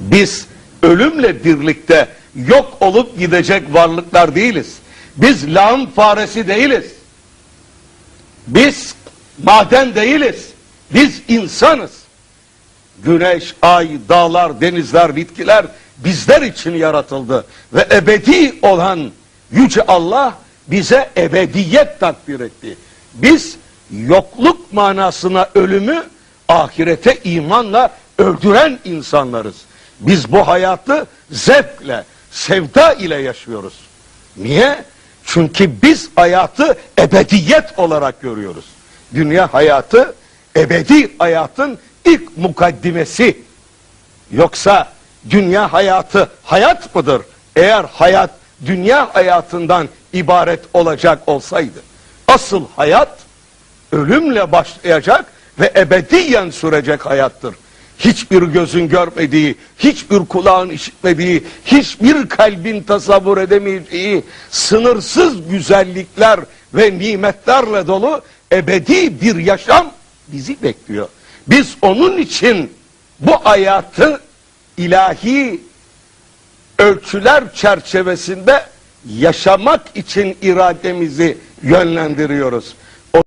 Biz ölümle birlikte yok olup gidecek varlıklar değiliz. Biz lağım faresi değiliz. Biz maden değiliz. Biz insanız. Güneş, ay, dağlar, denizler, bitkiler bizler için yaratıldı. Ve ebedi olan Yüce Allah bize ebediyet takdir etti. Biz yokluk manasına ölümü ahirete imanla öldüren insanlarız. Biz bu hayatı zevkle, sevda ile yaşıyoruz. Niye? Çünkü biz hayatı ebediyet olarak görüyoruz. Dünya hayatı ebedi hayatın ilk mukaddimesi. Yoksa dünya hayatı hayat mıdır? Eğer hayat dünya hayatından ibaret olacak olsaydı. Asıl hayat ölümle başlayacak ve ebediyen sürecek hayattır. Hiçbir gözün görmediği, hiçbir kulağın işitmediği, hiçbir kalbin tasavvur edemeyeceği sınırsız güzellikler ve nimetlerle dolu ebedi bir yaşam bizi bekliyor. Biz onun için bu hayatı ilahi ölçüler çerçevesinde yaşamak için irademizi yönlendiriyoruz.